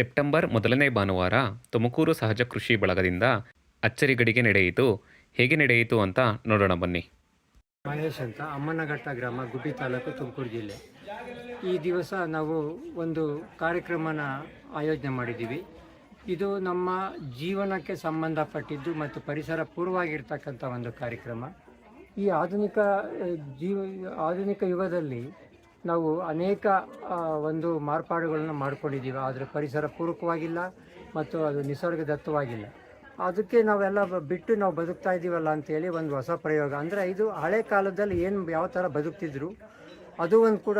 September ಮೊದಲನೇ ಭಾನುವಾರ ತುಮಕೂರು ಸಹಜ ಕೃಷಿ ಬಳಗದಿಂದ ಅಚ್ಚರಿಗಡಿಗೆ ನಡೆಯಿತು. ಹೇಗೆ ನಡೆಯಿತು ಅಂತ ನೋಡೋಣ ಬನ್ನಿ. ಮಹೇಶ್ ಅಂತ ಅಮ್ಮನಘಟ್ಟ ಗ್ರಾಮ, ಗುಬ್ಬಿ ತಾಲೂಕು ತುಮಕೂರು ಜಿಲ್ಲೆ. ಈ ದಿವಸ ನಾವು ಒಂದು ಕಾರ್ಯಕ್ರಮನ ಆಯೋಜನೆ ಮಾಡಿದ್ದೀವಿ. ಇದು ನಮ್ಮ ಜೀವನಕ್ಕೆ ಸಂಬಂಧಪಟ್ಟಿದ್ದು ಮತ್ತು ಪರಿಸರ ಪೂರ್ವವಾಗಿರ್ತಕ್ಕಂಥ ಒಂದು ಕಾರ್ಯಕ್ರಮ. ಈ ಆಧುನಿಕ ಜೀವ, ಆಧುನಿಕ ಯುಗದಲ್ಲಿ ನಾವು ಅನೇಕ ಒಂದು ಮಾರ್ಪಾಡುಗಳನ್ನು ಮಾಡ್ಕೊಂಡಿದ್ದೀವಿ. ಆದರೆ ಪರಿಸರ ಪೂರಕವಾಗಿಲ್ಲ ಮತ್ತು ಅದು ನಿಸರ್ಗದತ್ತವಾಗಿಲ್ಲ. ಅದಕ್ಕೆ ನಾವೆಲ್ಲ ಬಿಟ್ಟು ನಾವು ಬದುಕ್ತಾ ಇದ್ದೀವಲ್ಲ ಅಂತೇಳಿ ಒಂದು ಹೊಸ ಪ್ರಯೋಗ. ಅಂದರೆ ಇದು ಹಳೆ ಕಾಲದಲ್ಲಿ ಏನು ಯಾವ ಥರ ಬದುಕ್ತಿದ್ರು ಅದು ಒಂದು ಕೂಡ,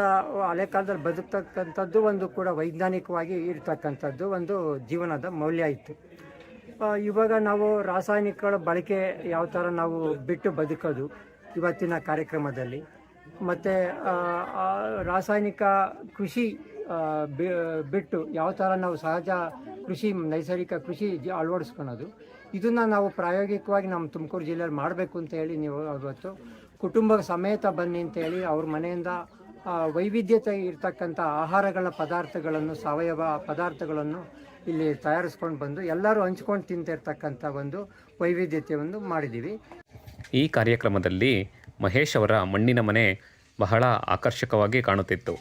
ಹಳೆ ಕಾಲದಲ್ಲಿ ಬದುಕ್ತಕ್ಕಂಥದ್ದು ಒಂದು ಕೂಡ ವೈಜ್ಞಾನಿಕವಾಗಿ ಇರ್ತಕ್ಕಂಥದ್ದು ಒಂದು ಜೀವನದ ಮೌಲ್ಯ ಇತ್ತು. ಇವಾಗ ನಾವು ರಾಸಾಯನಿಕಗಳ ಬಳಕೆ ಯಾವ ಥರ ನಾವು ಬಿಟ್ಟು ಬದುಕೋದು ಇವತ್ತಿನ ಕಾರ್ಯಕ್ರಮದಲ್ಲಿ ಮತ್ತು ರಾಸಾಯನಿಕ ಕೃಷಿ ಬಿಟ್ಟು ಯಾವ ಥರ ನಾವು ಸಹಜ ಕೃಷಿ, ನೈಸರ್ಗಿಕ ಕೃಷಿ ಅಳವಡಿಸ್ಕೊಳೋದು. ಇದನ್ನು ನಾವು ಪ್ರಾಯೋಗಿಕವಾಗಿ ನಮ್ಮ ತುಮಕೂರು ಜಿಲ್ಲೆಯಲ್ಲಿ ಮಾಡಬೇಕು ಅಂತ ಹೇಳಿ ನೀವು ಇವತ್ತು ಕುಟುಂಬ ಸಮೇತ ಬನ್ನಿ ಅಂತ ಹೇಳಿ ಅವ್ರ ಮನೆಯಿಂದ ವೈವಿಧ್ಯತೆ ಇರ್ತಕ್ಕಂಥ ಆಹಾರಗಳ ಪದಾರ್ಥಗಳನ್ನು, ಸಾವಯವ ಪದಾರ್ಥಗಳನ್ನು ಇಲ್ಲಿ ತಯಾರಿಸ್ಕೊಂಡು ಬಂದು ಎಲ್ಲರೂ ಹಂಚ್ಕೊಂಡು ತಿಂತಿರ್ತಕ್ಕಂಥ ಒಂದು ವೈವಿಧ್ಯತೆಯನ್ನು ಮಾಡಿದ್ದೀವಿ. ಈ ಕಾರ್ಯಕ್ರಮದಲ್ಲಿ ಮಹೇಶ್ ಅವರ ಮಣ್ಣಿನ ಮನೆ ಬಹಳ ಆಕರ್ಷಕವಾಗಿ ಕಾಣುತ್ತಿತ್ತು.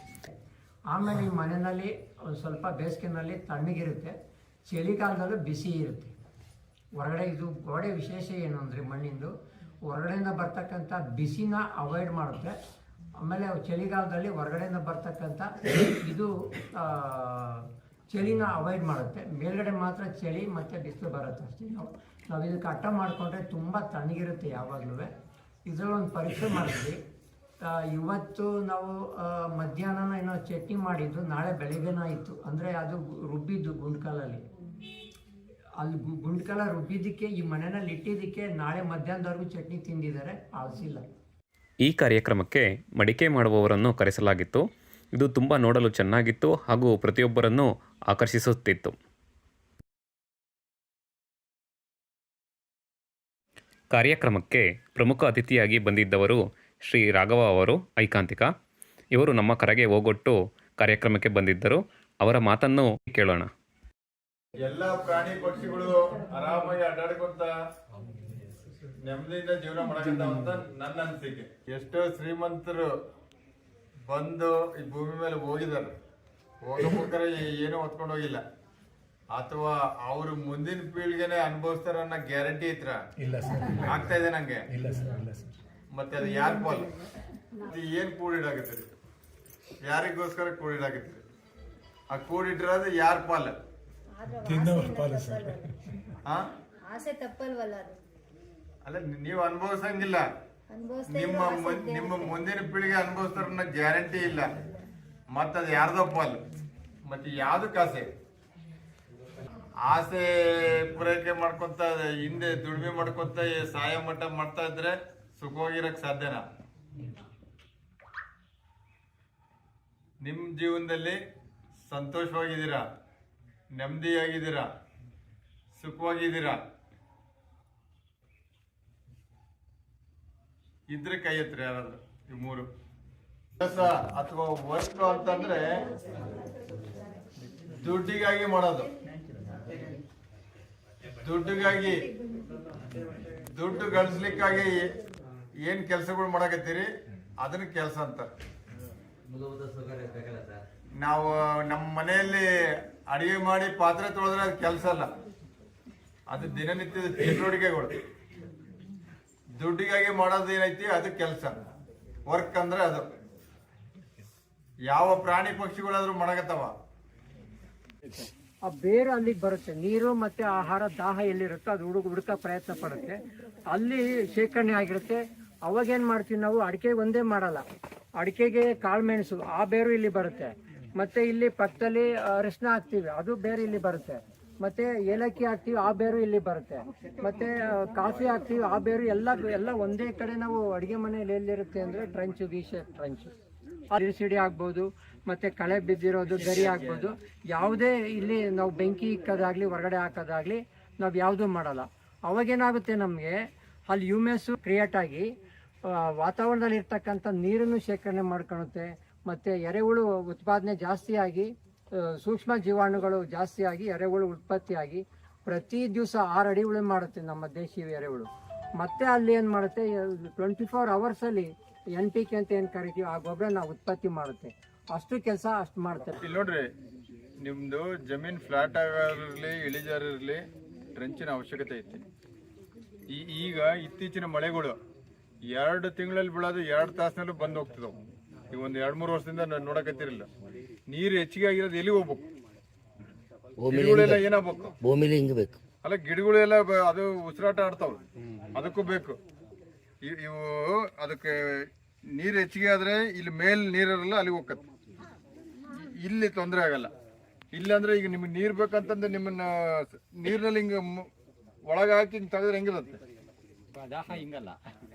ಆಮೇಲೆ ಈ ಮನೆಯಲ್ಲಿ ಒಂದು ಸ್ವಲ್ಪ ಬೇಸಿಗೆನಲ್ಲಿ ತಣ್ಣಗಿರುತ್ತೆ. ಚಳಿಗಾಲದಲ್ಲೂ ಬಿಸಿ ಇರುತ್ತೆ. ಹೊರಗಡೆ ಇದು ಗೋಡೆ ವಿಶೇಷ ಏನು ಅಂದರೆ ಮಣ್ಣಿಂದು? ಹೊರಗಡೆಯಿಂದ ಬರ್ತಕ್ಕಂಥ ಬಿಸಿನ ಅವಾಯ್ಡ್ ಮಾಡುತ್ತೆ. ಆಮೇಲೆ ಚಳಿಗಾಲದಲ್ಲಿ ಹೊರಗಡೆಯಿಂದ ಬರ್ತಕ್ಕಂಥ ಇದು ಚಳಿನ ಅವಾಯ್ಡ್ ಮಾಡುತ್ತೆ. ಮೇಲ್ಗಡೆ ಮಾತ್ರ ಚಳಿ ಮತ್ತು ಬಿಸಿಲು ಬರುತ್ತೆ ಅಷ್ಟೇ. ನಾವು ನಾವು ಇದಕ್ಕೆ ಅಟ್ಟ ಮಾಡಿಕೊಂಡ್ರೆ ತುಂಬ ತಣ್ಣಗಿರುತ್ತೆ ಯಾವಾಗಲೂ ಇದರಲ್ಲಿ ಒಂದು ಪರೀಕ್ಷೆ ಮಾಡಿದ್ವಿ. ಇವತ್ತು ನಾವು ಮಧ್ಯಾಹ್ನನ ಮಧ್ಯಾಹ್ನ ಏನೋ ಚಟ್ನಿ ಮಾಡಿದ್ದು, ನಾಳೆ ಬೆಳಿಗ್ಗೆನ ಇತ್ತು. ಅಂದರೆ ಅದು ರುಬ್ಬಿದ್ದು ಗುಂಡ್ಕಲಲ್ಲಿ ಅಲ್ಲಿ ಗುಂಡ್ಕಾಲ ಗುಂಡ್ಕಲ ರುಬ್ಬಿದ್ದಕ್ಕೆ, ಈ ಮನೆಯಲ್ಲಿ ಇಟ್ಟಿದ್ದಕ್ಕೆ ನಾಳೆ ಮಧ್ಯಾಹ್ನದವರೆಗೂ ಚಟ್ನಿ ತಿಂದಿದ್ದಾರೆ. ಆಸಿಲ್ಲ ಈ ಕಾರ್ಯಕ್ರಮಕ್ಕೆ ಮಡಿಕೆ ಮಾಡುವವರನ್ನು ಕರೆಸಲಾಗಿತ್ತು. ಇದು ತುಂಬ ನೋಡಲು ಚೆನ್ನಾಗಿತ್ತು ಹಾಗೂ ಪ್ರತಿಯೊಬ್ಬರನ್ನು ಆಕರ್ಷಿಸುತ್ತಿತ್ತು. ಕಾರ್ಯಕ್ರಮಕ್ಕೆ ಪ್ರಮುಖ ಅತಿಥಿಯಾಗಿ ಬಂದಿದ್ದವರು ಶ್ರೀ ರಾಘವ ಅವರು, ಐಕಾಂತಿಕ. ಇವರು ನಮ್ಮ ಕರೆಗೆ ಹೋಗೊಟ್ಟು ಕಾರ್ಯಕ್ರಮಕ್ಕೆ ಬಂದಿದ್ದರು. ಅವರ ಮಾತನ್ನು ಕೇಳೋಣ. ಎಲ್ಲ ಪ್ರಾಣಿ ಪಕ್ಷಿಗಳು ಆರಾಮಾಗಿ ಅಡ್ಡಾಡ್ಕೊಂತ ನೆಮ್ಮದಿಯಿಂದ ಜೀವನ ಮಾಡಕಂತ ನನ್ನ ಅನಿಸಿಕೆ. ಎಷ್ಟೋ ಶ್ರೀಮಂತರು ಬಂದು ಈ ಭೂಮಿ ಮೇಲೆ ಹೋಗಿದ್ದಾರೆ ಹೋಗಬೇಕಾದ್ರೆ ಏನೂ ಹೊತ್ಕೊಂಡು ಹೋಗಿಲ್ಲ. ಅಥವಾ ಅವ್ರ ಮುಂದಿನ ಪೀಳಿಗೆನೆ ಅನುಭವಿಸ್ತಾರ ಅನ್ನೋ ಗ್ಯಾರಂಟಿ ಇತ್ರ? ಇಲ್ಲ ಸರ್ ಆಗ್ತಾ ಇದೆ ನಂಗೆ? ಇಲ್ಲ ಸರ್ ಇಲ್ಲ ಸರ್. ಮತ್ತೆ ಅದು ಯಾರ ಪಾಲ್ ಇದು ಏನ್ ರೀ ಯಾರಿಗೋಸ್ಕರ ಕೂಡಿಡಾಗತ್ತೀರಿ ಆ ಕೂಡಿಟ್ಟಿರೋದು ಯಾರ ಪಾಲ್ ತಿನ್ನೋರ ಪಾಲು ಸರ್. ಹಾ ಆಸೆ ತಪ್ಪಲ್ವಲ್ಲ ಅದು. ಅಲ್ಲ ನೀವು ಅನುಭವಿಸಂಗಿಲ್ಲ. ನಿಮ್ಮ ನಿಮ್ಮ ಮುಂದಿನ ಪೀಳಿಗೆ ಅನುಭವಿಸ್ತಾರ ಗ್ಯಾರಂಟಿ ಇಲ್ಲ. ಮತ್ತದು ಯಾರ್ದೋ ಪಾಲ್ ಮತ್ತೆ ಯಾವ್ದಕ್ಕೆ ಆಸೆ? ಆಸೆ ಪೂರೈಕೆ ಮಾಡ್ಕೊಂತ, ಹಿಂದೆ ದುಡಿಮೆ ಮಾಡ್ಕೊಂತ ಸಹಾಯ ಮಟ್ಟ ಮಾಡ್ತಾ ಇದ್ರೆ ಸುಖವಾಗಿರಕ್ ಸಾಧ್ಯನಾ? ನಿಮ್ ಜೀವನದಲ್ಲಿ ಸಂತೋಷವಾಗಿದ್ದೀರಾ? ನೆಮ್ಮದಿಯಾಗಿದ್ದೀರಾ? ಸುಖವಾಗಿದ್ದೀರಾ? ಇದ್ರೆ ಕೈ ಹತ್ರ ಯಾರಾದ್ರು, ಈ ಮೂರು. ಕೆಲಸ ಅಥವಾ ವರ್ಕ್ ಅಂತಂದ್ರೆ ದುಡ್ಡಿಗಾಗಿ ಮಾಡೋದು. ದುಡ್ಡಿಗಾಗಿ, ದುಡ್ಡು ಗಳಿಸ್ಲಿಕ್ಕಾಗಿ ಏನ್ ಕೆಲಸಗಳು ಮಾಡಕತ್ತೀರಿ? ಅದನ್ನ ಕೆಲಸ ಅಂತ. ನಾವು ನಮ್ಮ ಮನೆಯಲ್ಲಿ ಅಡಿಗೆ ಮಾಡಿ ಪಾತ್ರೆ ತೊಳೆದ್ರೆ ಅದು ಕೆಲಸ ಅಲ್ಲ. ಅದು ದಿನನಿತ್ಯದ ಚಟುವಟಿಕೆಗಳು ದುಡ್ಡಿಗಾಗಿ ಮಾಡೋದು ಏನೈತಿ, ಅದು ಕೆಲಸ. ವರ್ಕ್ ಅಂದ್ರೆ ಅದು. ಯಾವ ಪ್ರಾಣಿ ಪಕ್ಷಿಗಳಾದ್ರೂ ಮಾಡಕತ್ತವ. ಆ ಬೇರು ಅಲ್ಲಿಗೆ ಬರುತ್ತೆ. ನೀರು ಮತ್ತೆ ಆಹಾರ, ದಾಹ ಎಲ್ಲಿರುತ್ತೋ ಅದು ಹುಡುಗ ಹುಡುಕ ಪ್ರಯತ್ನ ಪಡುತ್ತೆ. ಅಲ್ಲಿ ಶೇಖರಣೆ ಆಗಿರುತ್ತೆ. ಅವಾಗ ಏನು ಮಾಡ್ತೀವಿ ನಾವು? ಅಡಿಕೆ ಒಂದೇ ಮಾಡಲ್ಲ. ಅಡಿಕೆಗೆ ಕಾಳುಮೆಣಸು ಆ ಬೇರು ಇಲ್ಲಿ ಬರುತ್ತೆ. ಮತ್ತೆ ಇಲ್ಲಿ ಪಕ್ಕದಲ್ಲಿ ಅರಿಶಿನ ಹಾಕ್ತೀವಿ, ಅದು ಬೇರೆ ಇಲ್ಲಿ ಬರುತ್ತೆ. ಮತ್ತೆ ಏಲಕ್ಕಿ ಹಾಕ್ತೀವಿ, ಆ ಬೇರು ಇಲ್ಲಿ ಬರುತ್ತೆ. ಮತ್ತೆ ಕಾಫಿ ಹಾಕ್ತೀವಿ, ಆ ಬೇರು ಎಲ್ಲ ಎಲ್ಲ ಒಂದೇ ಕಡೆ ನಾವು ಅಡಿಗೆ ಮನೆಯಲ್ಲಿ ಎಲ್ಲಿರುತ್ತೆ ಅಂದ್ರೆ ಟ್ರಂಚು ವಿ ಶೇಪ್ ಅಲ್ಲಿ ಸಿಡಿ ಆಗ್ಬೋದು ಮತ್ತೆ ಕಳೆ ಬಿದ್ದಿರೋದು ಗರಿ ಆಗ್ಬೋದು ಯಾವುದೇ ಇಲ್ಲಿ ನಾವು ಬೆಂಕಿ ಇಕ್ಕೋದಾಗ್ಲಿ ಹೊರಗಡೆ ಹಾಕೋದಾಗ್ಲಿ ನಾವು ಯಾವುದೂ ಮಾಡಲ್ಲ. ಅವಾಗೇನಾಗುತ್ತೆ ನಮಗೆ ಅಲ್ಲಿ ಹ್ಯೂಮೆಸ್ಸು ಕ್ರಿಯೇಟ್ ಆಗಿ ವಾತಾವರಣದಲ್ಲಿ ಇರ್ತಕ್ಕಂಥ ನೀರನ್ನು ಶೇಖರಣೆ ಮಾಡ್ಕೊಳುತ್ತೆ. ಮತ್ತು ಎರೆಹುಳು ಉತ್ಪಾದನೆ ಜಾಸ್ತಿಯಾಗಿ ಸೂಕ್ಷ್ಮ ಜೀವಾಣುಗಳು ಜಾಸ್ತಿಯಾಗಿ ಎರೆಹುಳು ಉತ್ಪತ್ತಿಯಾಗಿ ಪ್ರತಿ ದಿವಸ ಆರು ಅಡಿ ಉಳಿ ಮಾಡುತ್ತೆ ನಮ್ಮ ದೇಶೀಯ ಎರೆಹುಳು. ಮತ್ತೆ ಅಲ್ಲಿ ಏನು ಮಾಡುತ್ತೆ ಟ್ವೆಂಟಿ ಫೋರ್ ಅವರ್ಸಲ್ಲಿ ಎನ್ ಪಿ ಕೆ ಅಂತ ಏನು ಕರಿತೀವಿ ಆ ಗೊಬ್ಬರ ನಾವು ಉತ್ಪತ್ತಿ ಮಾಡುತ್ತೆ. ಅಷ್ಟು ಕೆಲಸ ಅಷ್ಟು ಮಾಡ್ತಾರೆ. ಇಲ್ಲಿ ನೋಡ್ರಿ ನಿಮ್ದು ಜಮೀನ್ ಫ್ಲಾಟ್ ಆಗಿರಲಿ ಇಳಿಜಾರಿರಲಿ ಟ್ರೆಂಚಿನ ಅವಶ್ಯಕತೆ ಐತಿ. ಈ ಈಗ ಇತ್ತೀಚಿನ ಮಳೆಗಳು ಎರಡು ತಿಂಗಳಲ್ಲಿ ಬೀಳೋದು ಎರಡು ತಾಸಿನಲ್ಲಿ ಬಂದು ಹೋಗ್ತಿದ್ದವು ಈಗ ಒಂದು ಎರಡು ಮೂರು ವರ್ಷದಿಂದ ನಾನು ನೋಡಕತ್ತಿರಲಿಲ್ಲ. ನೀರು ಹೆಚ್ಚಿಗೆ ಆಗಿರೋದು ಎಲ್ಲಿ ಹೋಗ್ಬೇಕು? ಗಿಡಗಳೆಲ್ಲ ಏನಾಗ್ಬೇಕು? ಭೂಮಿಲಿ ಅಲ್ಲ ಗಿಡಗಳೆಲ್ಲ ಬ- ಅದು ಉಸಿರಾಟ ಆಡ್ತಾವ. ಅದಕ್ಕೂ ಬೇಕು. ಇ- ಇವು ಅದಕ್ಕೆ ನೀರು ಹೆಚ್ಚಿಗೆ ಆದ್ರೆ ಇಲ್ಲಿ ಮೇಲ್ ನೀರಿರಲ್ಲ ಅಲ್ಲಿ ಹೋಗತ್ತೆ ಇಲ್ಲಿ ತೊಂದರೆ ಆಗಲ್ಲ. ಇಲ್ಲ ಅಂದ್ರೆ ಈಗ ನಿಮ್ಗೆ ನೀರು ಬೇಕಂತಂದ್ರೆ ನಿಮ್ಮನ್ನ ನೀರಿನಲ್ಲಿ ಹಿಂಗ ಒಳಗೆ ಹಾಕಿ ಹಿಂಗ್ ತೆಗೆದ್ರೆ ಹೆಂಗಿರುತ್ತೆ?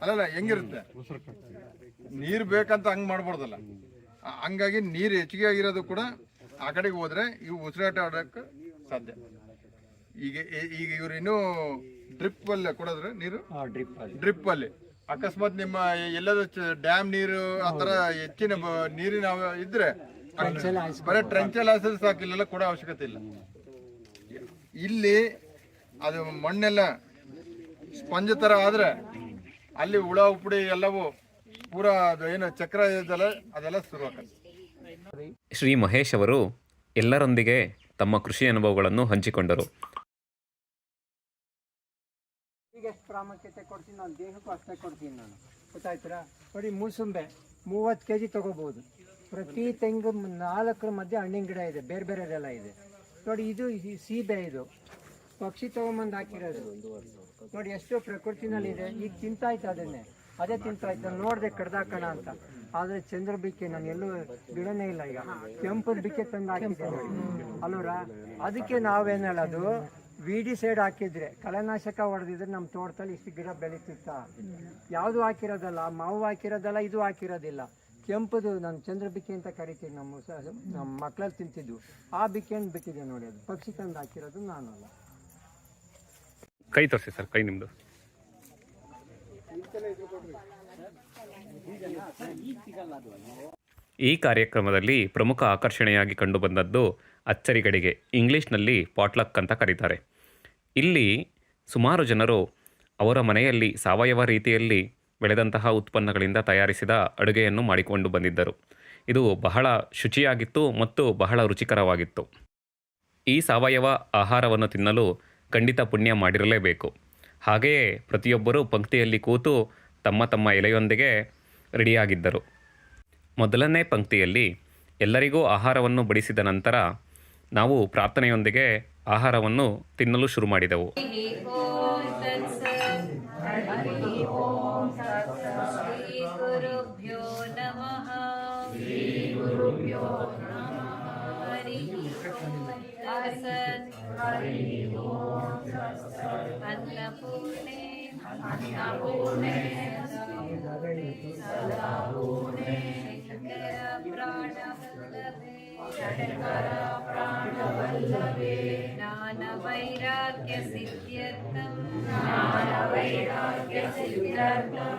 ಅಲ್ಲಲ್ಲ ಹೆಂಗಿರುತ್ತೆ? ನೀರು ಬೇಕಂತ ಹಂಗೆ ಮಾಡ್ಬಾರ್ದಲ್ಲ. ಹಂಗಾಗಿ ನೀರು ಹೆಚ್ಚಿಗೆ ಆಗಿರೋದು ಕೂಡ ಆ ಕಡೆಗೆ ಹೋದ್ರೆ ಇವು ಉಸಿರಾಟ ಆಡೋಕೆ ಸಾಧ್ಯ. ಈಗ ಈಗ ಇವ್ರು ಇನ್ನೂ ಡ್ರಿಪ್ ಅಲ್ಲಿ ಕೊಡೋದ್ರೆ ನೀರು? ಡ್ರಿಪ್ ಅಲ್ಲಿ. ಅಕಸ್ಮಾತ್ ನಿಮ್ಮ ಎಲ್ಲದ ಡ್ಯಾಮ್ ನೀರು ಆ ಥರ ಹೆಚ್ಚಿನ ನೀರಿನ ಇದ್ರೆ ಬರೀ ಟ್ರಂಚಲ್ ಹಾಸಿದ್ರೆ ಸಾಕು ಇಲ್ಲೆಲ್ಲ ಕೊಡೋ ಅವಶ್ಯಕತೆ ಇಲ್ಲ. ಇಲ್ಲಿ ಅದು ಮಣ್ಣೆಲ್ಲ ಸ್ಪಂಜ್ ತರ ಆದ್ರೆ ಅಲ್ಲಿ ಹುಳ ಉಪ್ಪುಡಿ ಎಲ್ಲವೂ ಪೂರಾ ಅದು ಏನು ಚಕ್ರ ಇದೆಲ್ಲ ಅದೆಲ್ಲ ಶುರು ಶ್ರೀ ಮಹೇಶ್ ಅವರು ಎಲ್ಲರೊಂದಿಗೆ ತಮ್ಮ ಕೃಷಿ ಅನುಭವಗಳನ್ನು ಹಂಚಿಕೊಂಡರು. ಈಗ ಎಷ್ಟು ಪ್ರಾಮುಖ್ಯತೆ ಕೊಡ್ತೀನಿ ನಾನು ದೇಹಕ್ಕೂ ಅಷ್ಟೇ ಕೊಡ್ತೀನಿ ನಾನು. ಗೊತ್ತಾಯ್ತೀರಾ? ನೋಡಿ ಮೂಸುಂಬೆ ಮೂವತ್ತು ಕೆ ಜಿ ತೊಗೋಬೋದು. ಪ್ರತಿ ತೆಂಗು ನಾಲ್ಕರ ಮಧ್ಯೆ ಹಣ್ಣಿನ ಗಿಡ ಇದೆ, ಬೇರೆ ಬೇರೆದೆಲ್ಲ ಇದೆ. ನೋಡಿ, ಇದು ಸೀಬೆ ಇದು. ಪಕ್ಷಿ ತಗೊಂಬಂದು ಹಾಕಿರೋದು. ನೋಡಿ, ಎಷ್ಟು ಪ್ರಕೃತಿನಲ್ಲಿ ಇದೆ. ಈಗ ತಿಂತಾಯ್ತು ಅದನ್ನೇ. ಅದೇ ತಿಂತಾಯ್ತು. ನೋಡಿದೆ ಕಡ್ದಾಕಣ ಅಂತ. ಆದರೆ ಚಂದ್ರ ಬಿಕ್ಕೆ ನಾನು ಎಲ್ಲೂ ಗಿಡನೇ ಇಲ್ಲ ಈಗ. ಕೆಂಪದ ಬಿಕ್ಕೆ ತಂದು ಹಾಕಿದ್ದೆ ನೋಡಿ. ಅಲ್ವರ ಅದಕ್ಕೆ ನಾವೇನು ಹೇಳೋದು ವಿಡಿ ಸೈಡ್ ಹಾಕಿದ್ರೆ ಕಳೆನಾಶಕ ಹೊಡೆದಿದ್ರೆ ನಮ್ಮ ತೋಟದಲ್ಲಿ ಇಷ್ಟು ಗಿಡ ಬೆಳೀತಿತ್ತ? ಯಾವುದು ಹಾಕಿರೋದಲ್ಲ? ಮಾವು ಹಾಕಿರೋದಲ್ಲ, ಇದು ಹಾಕಿರೋದಿಲ್ಲ. ಕೆಂಪದು ನಾನು ಚಂದ್ರ ಬಿಕ್ಕಿ ಅಂತ ಕರಿತೀನಿ ನಮ್ಮ ನಮ್ಮ ಮಕ್ಕಳಲ್ಲಿ ತಿಂತಿದ್ದು ಆ ಬಿಕ್ಕಿಯನ್ನು ಬಿಟ್ಟಿದೆ ನೋಡಿ ಅದು. ಪಕ್ಷಿ ತಂದು ಹಾಕಿರೋದು ನಾನು ಅಲ್ಲ ಕೈ ತೋರಿಸಿ ಸರ್, ಕೈ ನಿಮ್ಮದು ಈ ಕಾರ್ಯಕ್ರಮದಲ್ಲಿ ಪ್ರಮುಖ ಆಕರ್ಷಣೆಯಾಗಿ ಕಂಡುಬಂದದ್ದು ಅಚ್ಚರಿಗಡಿಗೆ, ಇಂಗ್ಲೀಷ್ನಲ್ಲಿ ಪಾಟ್ಲಕ್ ಅಂತ ಕರೀತಾರೆ. ಇಲ್ಲಿ ಸುಮಾರು ಜನರು ಅವರ ಮನೆಯಲ್ಲಿ ಸಾವಯವ ರೀತಿಯಲ್ಲಿ ಬೆಳೆದಂತಹ ಉತ್ಪನ್ನಗಳಿಂದ ತಯಾರಿಸಿದ ಅಡುಗೆಯನ್ನು ಮಾಡಿಕೊಂಡು ಬಂದಿದ್ದರು. ಇದು ಬಹಳ ಶುಚಿಯಾಗಿತ್ತು ಮತ್ತು ಬಹಳ ರುಚಿಕರವಾಗಿತ್ತು. ಈ ಸಾವಯವ ಆಹಾರವನ್ನು ತಿನ್ನಲು ಖಂಡಿತ ಪುಣ್ಯ ಮಾಡಿರಲೇಬೇಕು. ಹಾಗೆಯೇ ಪ್ರತಿಯೊಬ್ಬರೂ ಪಂಕ್ತಿಯಲ್ಲಿ ಕೂತು ತಮ್ಮ ತಮ್ಮ ಎಲೆಯೊಂದಿಗೆ ರೆಡಿಯಾಗಿದ್ದರು. ಮೊದಲನೇ ಪಂಕ್ತಿಯಲ್ಲಿ ಎಲ್ಲರಿಗೂ ಆಹಾರವನ್ನು ಬಡಿಸಿದ ನಂತರ ನಾವು ಪ್ರಾರ್ಥನೆಯೊಂದಿಗೆ ಆಹಾರವನ್ನು ತಿನ್ನಲು ಶುರು ಮಾಡಿದೆವು. अन्नपूर्णे अन्नपूर्णे सदापूर्णे शङ्करप्राणवल्लभे शङ्करप्राणवल्लभे ज्ञानवैराग्यसिद्ध्यर्थं ज्ञानवैराग्यसिद्ध्यर्थं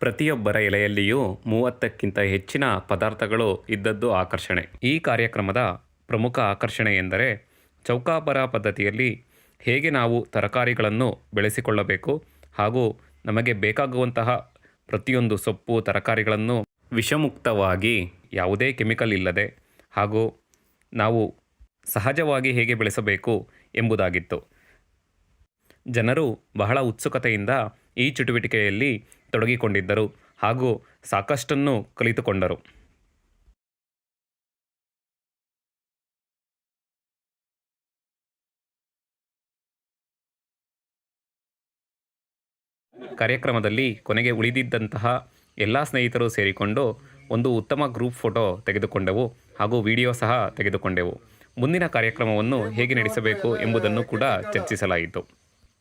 ಪ್ರತಿಯೊಬ್ಬರ ಎಲೆಯಲ್ಲಿಯೂ ಮೂವತ್ತಕ್ಕಿಂತ ಹೆಚ್ಚಿನ ಪದಾರ್ಥಗಳು ಇದ್ದದ್ದು ಆಕರ್ಷಣೆ. ಈ ಕಾರ್ಯಕ್ರಮದ ಪ್ರಮುಖ ಆಕರ್ಷಣೆ ಎಂದರೆ ಚೌಕಾಬರ ಪದ್ಧತಿಯಲ್ಲಿ ಹೇಗೆ ನಾವು ತರಕಾರಿಗಳನ್ನು ಬೆಳೆಸಿಕೊಳ್ಳಬೇಕು ಹಾಗೂ ನಮಗೆ ಬೇಕಾಗುವಂತಹ ಪ್ರತಿಯೊಂದು ಸೊಪ್ಪು, ತರಕಾರಿಗಳನ್ನು ವಿಷಮುಕ್ತವಾಗಿ ಯಾವುದೇ ಕೆಮಿಕಲ್ ಇಲ್ಲದೆ ಹಾಗೂ ನಾವು ಸಹಜವಾಗಿ ಹೇಗೆ ಬೆಳೆಸಬೇಕು ಎಂಬುದಾಗಿತ್ತು. ಜನರು ಬಹಳ ಉತ್ಸುಕತೆಯಿಂದ ಈ ಚಟುವಟಿಕೆಯಲ್ಲಿ ತೊಡಗಿಕೊಂಡಿದ್ದರು ಹಾಗೂ ಸಾಕಷ್ಟನ್ನು ಕಲಿತುಕೊಂಡರು. ಕಾರ್ಯಕ್ರಮದಲ್ಲಿ ಕೊನೆಗೆ ಉಳಿದಿದ್ದಂತಹ ಎಲ್ಲ ಸ್ನೇಹಿತರು ಸೇರಿಕೊಂಡು ಒಂದು ಉತ್ತಮ ಗ್ರೂಪ್ ಫೋಟೋ ತೆಗೆದುಕೊಂಡೆವು ಹಾಗೂ ವಿಡಿಯೋ ಸಹ ತೆಗೆದುಕೊಂಡೆವು. ಮುಂದಿನ ಕಾರ್ಯಕ್ರಮವನ್ನು ಹೇಗೆ ನಡೆಸಬೇಕು ಎಂಬುದನ್ನು ಕೂಡ ಚರ್ಚಿಸಲಾಯಿತು.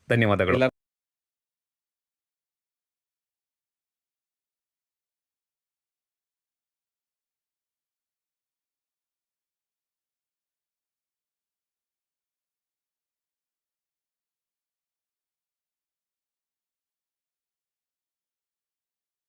ಧನ್ಯವಾದಗಳು.